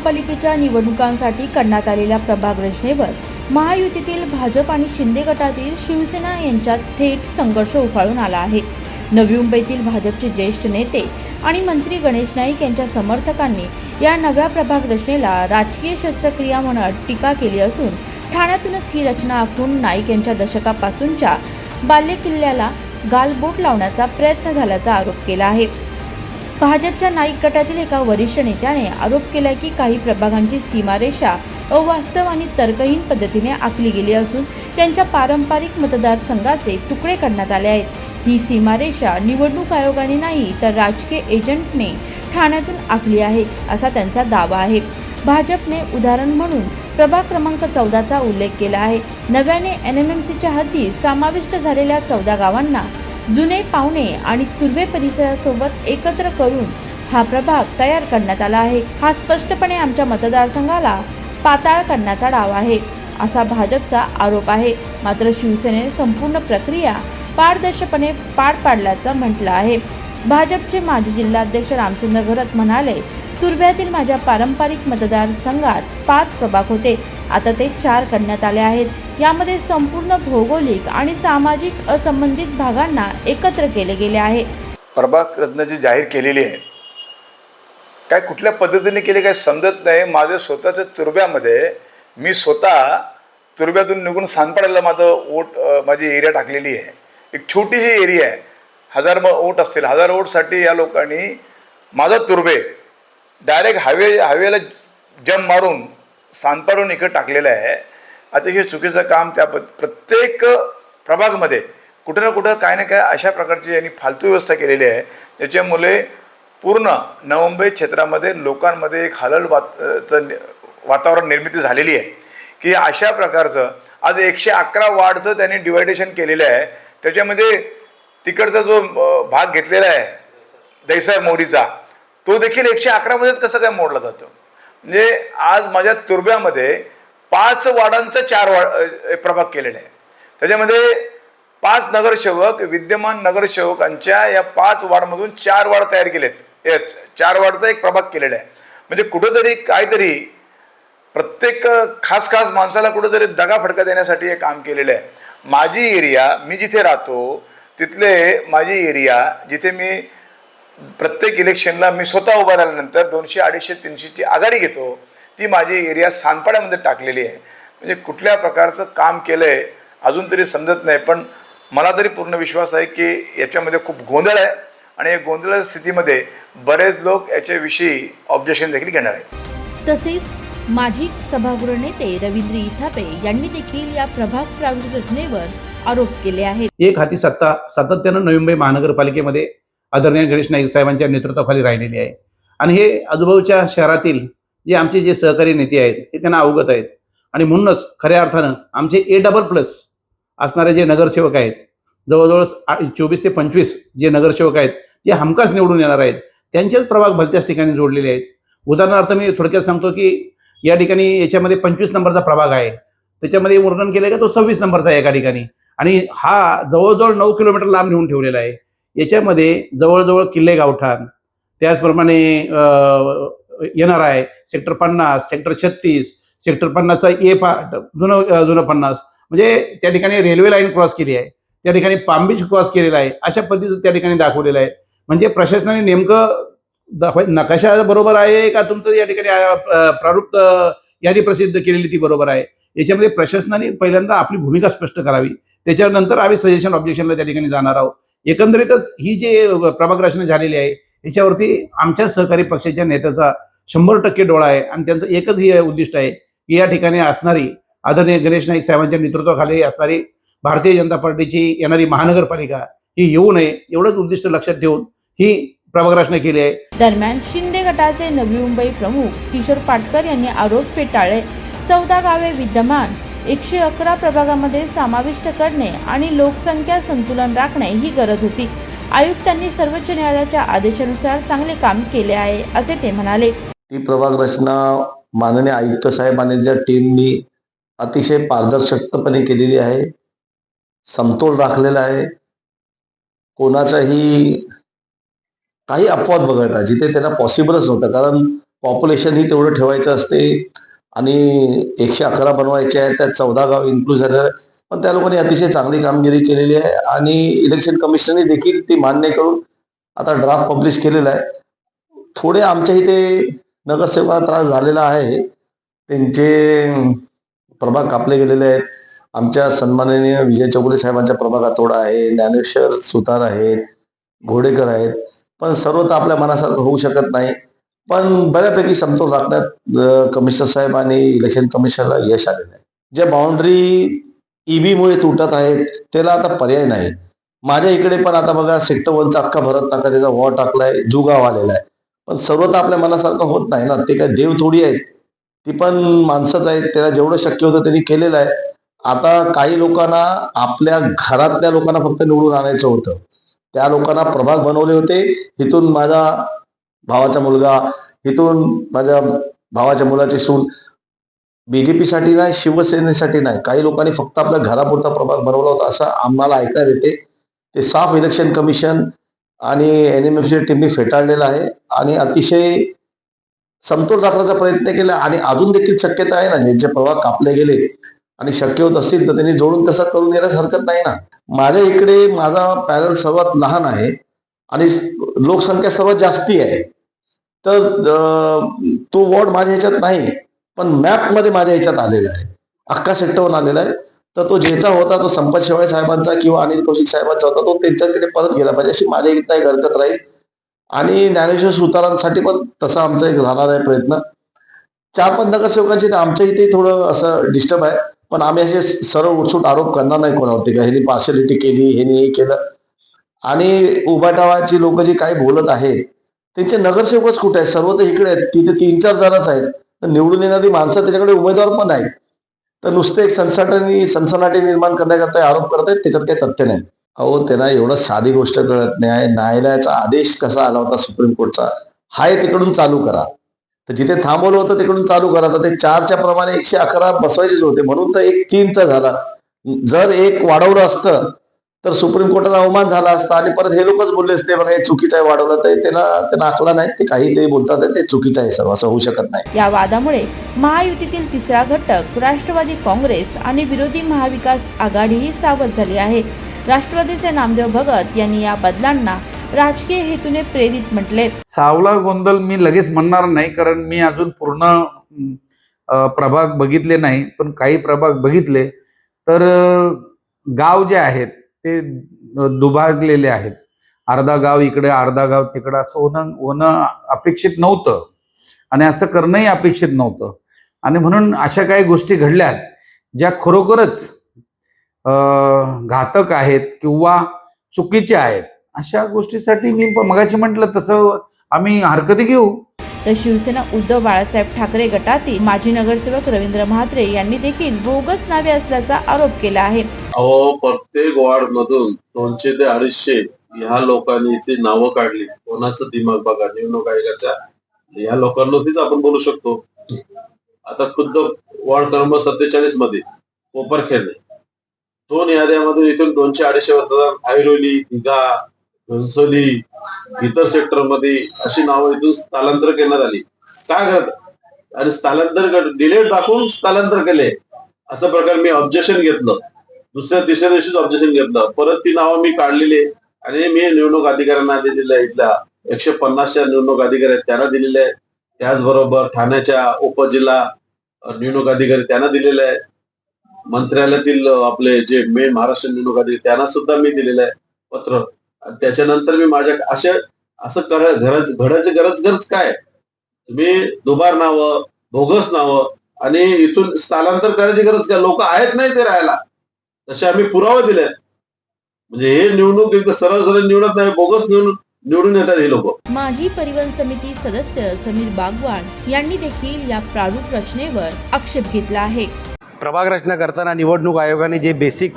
महापालिकेच्या निवडणुकांसाठी करण्यात आलेल्या प्रभाग रचनेवर महायुतीतील भाजप आणि शिंदे गटातील शिवसेना यांच्यात थेट संघर्ष उफाळून आला आहे. नवी मुंबईतील भाजपचे ज्येष्ठ नेते आणि मंत्री गणेश नाईक यांच्या समर्थकांनी या नव्या प्रभाग रचनेला राजकीय शस्त्रक्रिया म्हणत टीका केली असून ठाण्यातूनच ही रचना आखून नाईक यांच्या दशकापासूनच्या बालेकिल्ल्याला गालबोट लावण्याचा प्रयत्न झाल्याचा आरोप केला आहे. भाजपच्या नाईक गटातील एका वरिष्ठ नेत्याने आरोप केला की काही प्रभागांची सीमारेषा अवास्तव आणि तर्कहीन पद्धतीने आखली गेली असून त्यांच्या पारंपरिक मतदारसंघाचे तुकडे करण्यात आले आहेत. ही सीमारेषा निवडणूक आयोगाने नाही तर राजकीय एजंटने ठाण्यातून आखली आहे असा त्यांचा दावा आहे. भाजपने उदाहरण म्हणून प्रभाग क्रमांक चौदाचा उल्लेख केला आहे. नव्याने एन एम एम सीच्या हद्दीत समाविष्ट झालेल्या चौदा गावांना जुने पाहुणे आणि तुर्वे परिसरासोबत एकत्र करून हा प्रभाग तयार करण्यात आला आहे. हा स्पष्टपणे आमच्या मतदारसंघाला पाताळ करण्याचा डाव आहे असा भाजपचा आरोप आहे. मात्र शिवसेनेने संपूर्ण प्रक्रिया पारदर्शकपणे पार पाडल्याचं म्हटलं आहे. भाजपचे माजी जिल्हाध्यक्ष रामचंद्र घरत म्हणाले तुर्भ्यातील माझ्या पारंपरिक मतदारसंघात पाच प्रभाग होते. आता ते चार करण्यात आले आहेत. यामध्ये संपूर्ण भौगोलिक आणि सामाजिक असंबंधित भागांना एकत्र केले गेले आहे. प्रभाग रत्न जी जाहीर केलेली आहे काय कुठल्या पद्धतीने केले काय समजत नाही. माझ्या स्वतःच्या तुर्ब्यामध्ये मी स्वतः तुरब्यातून निघून सानपाड्याला माझं वोट माझी एरिया टाकलेली आहे. एक छोटीशी एरिया आहे. हजार म वोट असतील हजार वोटसाठी या लोकांनी माझा तुर्बे डायरेक्ट हायवे हायवेला जम मारून सानपाडून इकडं टाकलेलं आहे. अतिशय चुकीचं काम त्या प्रत्येक प्रभागमध्ये कुठं ना कुठं काय ना काय अशा प्रकारची यांनी फालतू व्यवस्था केलेली आहे. त्याच्यामुळे पूर्ण नवमुंबई क्षेत्रामध्ये लोकांमध्ये एक हलल बातचं वातावरण निर्मिती झालेली आहे. की अशा प्रकारचं आज एकशे अकरा वार्डचं त्यांनी डिवायडेशन केलेलं आहे. त्याच्यामध्ये तिकडचा जो भाग घेतलेला आहे दैसर मोडीचा तो देखील एकशे अकरामध्येच कसं काय मोडला जातो? म्हणजे आज माझ्या तुर्ब्यामध्ये पाच वाडांचा चार वाड प्रभाग केलेला आहे. त्याच्यामध्ये पाच नगरसेवक विद्यमान नगरसेवकांच्या या पाच वार्डमधून चार वार्ड तयार केलेत. चार वाडचा एक प्रभाग केलेला आहे. म्हणजे कुठंतरी काहीतरी प्रत्येक खास खास माणसाला कुठंतरी दगा फडका देण्यासाठी हे काम केलेलं आहे. माझी एरिया मी जिथे राहतो तिथले माझी एरिया जिथे मी प्रत्येक इलेक्शनला मी स्वतः उभा राहिल्यानंतर दोनशे अडीचशे तीनशेची आघाडी घेतो. ती माझी एरिया सानपाड्यामध्ये टाकलेली आहे. म्हणजे कुठल्या प्रकारचं काम केलं आहे अजून तरी समजत नाही पण मला तरी पूर्ण विश्वास आहे की याच्यामध्ये खूप गोंधळ आहे आणि या गोंधळ स्थितीमध्ये बरेच लोक याच्याविषयी ऑब्जेक्शन देखील घेणार आहेत. तसेच माजी सभागृह नेते रवींद्र इथापे यांनी देखील या प्रभाग प्रारूप रचनेवर आरोप केले आहेत. एक हाती सत्ता सातत्यानं नवी मुंबई महानगरपालिकेमध्ये आदरणीय गणेश नाईक साहेबांच्या नेतृत्वाखाली राहिलेली आहे. आणि हे आजूबाजूच्या शहरातील जे आमचे जे सहकारी नेते आहेत ते त्यांना अवगत आहेत. आणि म्हणूनच खऱ्या अर्थानं आमचे ए डबल प्लस असणारे जे नगरसेवक आहेत जवळजवळ चोवीस ते पंचवीस जे नगरसेवक आहेत जे हमखास निवडून येणार आहेत त्यांचेच प्रभाग भलत्याच ठिकाणी जोडलेले आहेत. उदाहरणार्थ मी थोडक्यात सांगतो की या ठिकाणी याच्यामध्ये पंचवीस नंबरचा प्रभाग आहे. त्याच्यामध्ये वर्णन केलं का तो सव्वीस नंबरचा आहे एका ठिकाणी. आणि हा जवळजवळ नऊ किलोमीटर लांब नेऊन ठेवलेला आहे. याच्यामध्ये जवळजवळ किल्ले गावठाण त्याचप्रमाणे येणार आहे सेक्टर पन्नास सेक्टर छत्तीस सेक्टर पन्नासचा ए पार्ट जुनं जुनं पन्नास. म्हणजे त्या ठिकाणी रेल्वे लाईन क्रॉस केली आहे. त्या ठिकाणी पांबीच क्रॉस केलेला आहे. अशा पद्धतीचं त्या ठिकाणी दाखवलेलं आहे. म्हणजे प्रशासनाने नेमकं दाखवाय नकाशा बरोबर आहे का तुमचं या ठिकाणी प्रारूप यादी प्रसिद्ध केलेली ती बरोबर आहे? याच्यामध्ये प्रशासनाने पहिल्यांदा आपली भूमिका स्पष्ट करावी. त्याच्यानंतर आम्ही सजेशन ऑब्जेक्शनला त्या ठिकाणी जाणार आहोत. एकंदरीतच ही जे प्रभाग रचना झालेली आहे याच्यावरती आमच्या सहकारी पक्षाच्या नेत्याचा शंभर टक्के डोळा आहे आणि त्यांचं एकच हे उद्दिष्ट आहे की या ठिकाणी असणारी आदरणीय गणेश नाईक साहेबांच्या नेतृत्वाखाली असणारी भारतीय जनता पार्टीची येणारी महानगरपालिका ही येऊ नये एवढंच उद्दिष्ट लक्षात ठेवून ही प्रभाग रचना केली आहे. दरम्यान शिंदे गटाचे नवी मुंबई प्रमुख किशोर पाटकर यांनी आरोप फेटाळले. चौदा गावे विद्यमान एकशे अकरा प्रभागामध्ये समाविष्ट करणे आणि लोकसंख्या संतुलन राखणे ही गरज होती. आयुक्तांनी सर्वोच्च न्यायालयाच्या आदेशानुसार चांगले काम केले आहे असे ते म्हणाले. ती प्रभाग रचना माननीय आयुक्त साहेब आणि ज्या टीमनी अतिशय पारदर्शकपणे केलेली आहे समतोल राखलेला आहे. कोणाचाही काही अपवाद वगळता जिथे त्यांना पॉसिबलच नव्हतं कारण पॉप्युलेशन ही तेवढं ठेवायचं असते आणि एकशे अकरा बनवायचे आहेत त्यात चौदा गाव इन्क्लूड झाले पण त्या लोकांनी अतिशय चांगली कामगिरी केलेली आहे आणि इलेक्शन कमिशनने देखील ती मान्य करून आता ड्राफ्ट पब्लिश केलेला आहे. थोडे आमच्या इथे नगरसेवकाला त्रास झालेला आहे. त्यांचे प्रभाग कापले गेलेले आहेत. आमच्या सन्माननीय विजय चौगुले साहेबांच्या प्रभागात थोडा आहे. ज्ञानेश्वर सुतार आहेत घोडेकर आहेत. पण सर्व तर आपल्या मनासारखं होऊ शकत नाही. पण बऱ्यापैकी समतोल राखण्यात कमिशनर साहेब आणि इलेक्शन कमिशनला यश आलेलं आहे. ज्या बाउंड्री ईबीमुळे तुटत आहेत त्याला आता पर्याय नाही. माझ्या इकडे पण आता बघा सेक्टर वनचा अख्खा भरत नाका त्याचा वॉर टाकलाय जुगाव आलेला आहे. पण सर्व तर आपल्या मनासारखं होत नाही ना. ते काय देव थोडी आहेत. ती पण माणसंच आहेत. त्याला जेवढं शक्य होतं त्यांनी केलेलं आहे. आता काही लोकांना आपल्या घरातल्या लोकांना फक्त निवडून आणायचं होतं. त्या लोकांना प्रभाग बनवले होते. इथून माझा भावाचा मुलगा इथून माझ्या भावाच्या मुलाची सून. बीजेपीसाठी नाही शिवसेनेसाठी नाही. काही लोकांनी फक्त आपल्या घरापुरता प्रभाग बनवला होता असं आम्हाला ऐकायला येते. ते साफ इलेक्शन कमिशन आणि एन एम एफ टीमने फेटाळलेलं आहे आणि अतिशय समतोल राखण्याचा प्रयत्न केला आणि अजून देखील शक्यता आहे ना ज्यांचे प्रभाग कापले गेले आणि शक्य होत असतील तर त्यांनी जोडून तसं करून येण्यास हरकत नाही ना. माझ्या इकडे माझा पॅनल सर्वात लहान आहे. आणि लोकसंख्या सर्वात जास्ती आहे. तर तो वॉर्ड माझ्या ह्याच्यात नाही पण मॅपमध्ये माझ्या ह्याच्यात आलेला आहे. अख्खा सेक्टरवर आलेला आहे. तर तो ज्याचा होता तो संपत शेवाळे साहेबांचा किंवा अनिल कौशिक साहेबांचा होता तो त्यांच्याकडे परत गेला. पाहिजे अशी माझ्या इथं एक हरकत राहील. आणि ज्ञानेश्वर सुतारांसाठी पण तसा आमचा एक राहणार आहे प्रयत्न. चार पाच नगरसेवकांचे तर आमच्या इथे थोडं असं डिस्टर्ब आहे. पण आम्ही असे सरळ उठसूट आरोप करणार नाही कोणावरती. का ह्यांनी पार्शलिटी केली ह्यांनी हे केलं. आणि उभाटावाची लोक जी काही बोलत आहेत त्यांचे नगरसेवकच कुठे आहेत? सर्व तर इकडे आहेत. तिथे तीन चार जणच आहेत. तर निवडून येणारी माणसं त्याच्याकडे उमेदवार पण आहेत. तर नुसते एक सनसाटनी सनसनाटी निर्माण करण्याकरता आरोप करत आहेत त्याच्यात काही तथ्य नाही. अहो त्यांना एवढं साधी गोष्ट कळत नाही. न्यायालयाचा आदेश कसा आला होता सुप्रीम कोर्टचा? हाय तिकडून चालू करा. तर जिथे थांबवलं होतं तिकडून चालू करा. तर ते चारच्या प्रमाणे एकशे अकरा बसवायचेच होते. म्हणून तर एक तीनचा झाला. जर एक वाढवलं असतं तर सुप्रीम कोर्टाचा अवमान झाला असता आणि परत हे लोकच बोलले असते बघा हे चुकीचं आहे वाढवलं तर त्यांना त्यांना आखला नाही ते काही ते बोलतात ते चुकीचं आहे सर्व असं होऊ शकत नाही. या वादामुळे महायुतीतील तिसरा घटक राष्ट्रवादी काँग्रेस आणि विरोधी महाविकास आघाडीही सावध झाली आहे. राष्ट्रवादीचे नामदेव भगत यांनी या बदलांना राजकीय हेतूने प्रेरित म्हटले. सावला गोंधळ मी लगेच म्हणणार नाही कारण मी अजून पूर्ण प्रभाग बघितले नाही पण काही प्रभाग बघितले. तर गाव जे आहेत ते दुभागलेले आहेत. अर्धा गाव इकडे अर्धा गाव तिकडं असं होणं होणं अपेक्षित नव्हतं. आणि असं करणंही अपेक्षित नव्हतं. आणि म्हणून अशा काही गोष्टी घडल्यात ज्या खरोखरच घातक आहेत किंवा चुकीच्या आहेत. अशा गोष्टीसाठी मी मगाशी म्हटलं तसं आम्ही हरकती घेऊ. तर शिवसेना उद्धव बाळासाहेब ठाकरे गटातील माजी नगरसेवक रवींद्र म्हात्रे यांनी देखील बोगस नावे असल्याचा आरोप केला आहे. अहो प्रत्येक वॉर्ड मधून दोनशे ते अडीचशे ह्या लोकांनी इथे नावं काढली. कोणाचं दिमाग बघा निवडणूक आयोगाच्या. ह्या लोकांवरतीच आपण बोलू शकतो. आता खुद्द वॉर्ड क्रमांक सत्तेचाळीसमध्ये कोपरखेरणे दोन याद्यामध्ये इथून दोनशे अडीचशे मतदार ऐरोली दिघा घनसोली इतर सेक्टरमध्ये अशी नावं इथून स्थलांतर करण्यात आली. काय करत? आणि स्थलांतर डिलेट दाखवून स्थलांतर केले. असा प्रकार मी ऑब्जेक्शन घेतलं. दुसऱ्या तिसऱ्या दिवशीच ऑब्जेक्शन घेतलं. परत ती नावं मी काढलेली आणि मी निवडणूक अधिकाऱ्यांना दिलेल्या आहे इथल्या. एकशे पन्नासच्या निवडणूक अधिकारी आहेत त्यांना दिलेले आहे त्याचबरोबर ठाण्याच्या उपजिल्हा निवडणूक अधिकारी त्यांना दिलेले आहे मंत्रालयातील आपले जे मेन महाराष्ट्र निवडणूक अधिकारी त्यांना सुद्धा मी दिलेलं आहे पत्र त्याच्यानंतर मी माझ्या असे असं कर गरज घडायची गरज गरज काय? तुम्ही दुबार नावं बोगस नावं आणि इथून स्थलांतर करायची गरज काय? लोक आहेत नाही ते राहायला. तसे आम्ही पुरावे दिले म्हणजे हे निवडणूक एकदा सरळ सरळ निवडत नाही बोगस निवडून निवडून येतात हे लोक. माजी परिवहन समिती सदस्य समीर बागवान यांनी देखील या प्रारूप रचनेवर आक्षेप घेतला आहे. प्रभाग रचना करताना निवडणूक आयोगाने जे बेसिक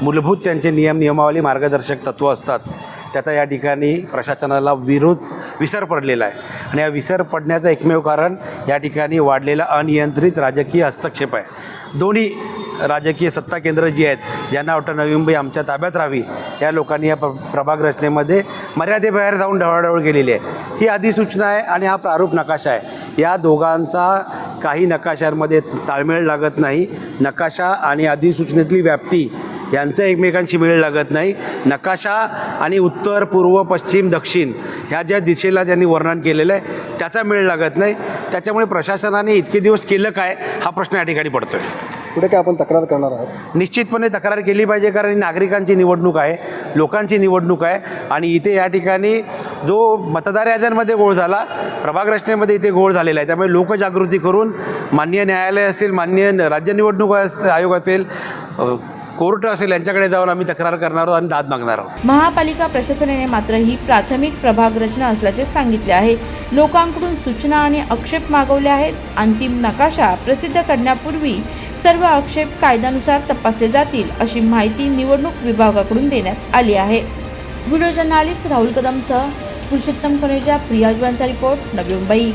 मूलभूत त्यांचे नियम नियमावली मार्गदर्शक तत्त्व असतात. त्याचा या ठिकाणी प्रशासनाला विरोध विसर पडलेला आहे. आणि या विसर पडण्याचं एकमेव कारण या ठिकाणी वाढलेला अनियंत्रित राजकीय हस्तक्षेप आहे. दोन्ही राजकीय सत्ता केंद्र जी आहेत ज्यांना वाटतं नवी मुंबई आमच्या ताब्यात राहावी या लोकांनी या प्र प्रभाग रचनेमध्ये मर्यादेबाहेर जाऊन ढवळाढवळ केलेली आहे. ही अधिसूचना आहे आणि हा प्रारूप नकाशा आहे. या दोघांचा काही नकाशांमध्ये ताळमेळ लागत नाही. नकाशा आणि अधिसूचनेतली व्याप्ती यांचं एकमेकांशी मेळ लागत नाही. नकाशा आणि उत्तर पूर्व पश्चिम दक्षिण ह्या ज्या दिशेला ज्यांनी वर्णन केलेलं आहे त्याचा मेळ लागत नाही. त्याच्यामुळे प्रशासनाने इतके दिवस केलं काय हा प्रश्न या ठिकाणी पडतोय. पुढे काय आपण तक्रार करणार आहात? निश्चितपणे तक्रार केली पाहिजे कारण ही नागरिकांची निवडणूक आहे लोकांची निवडणूक आहे. आणि इथे या ठिकाणी जो मतदार याद्यांमध्ये गोळ झाला प्रभाग रचनेमध्ये इथे गोळ झालेला आहे. त्यामुळे लोकजागृती करून मान्य न्यायालय असेल मान्य राज्य निवडणूक आयोग असेल कोर्ट असेल यांच्याकडे जाऊन आम्ही तक्रार करणार आहोत आणि दाद मागणार आहोत. महापालिका प्रशासनाने मात्र ही प्राथमिक प्रभाग रचना असल्याचे सांगितले आहे. लोकांकडून सूचना आणि आक्षेप मागवले आहेत. अंतिम नकाशा प्रसिद्ध करण्यापूर्वी सर्व आक्षेप कायद्यानुसार तपासले जातील अशी माहिती निवडणूक विभागाकडून देण्यात आली आहे. व्हिडिओ जर्नालिस्ट राहुल कदमसह पुरुषोत्तम कनेजा प्रिया जुळांचा रिपोर्ट नवी मुंबई.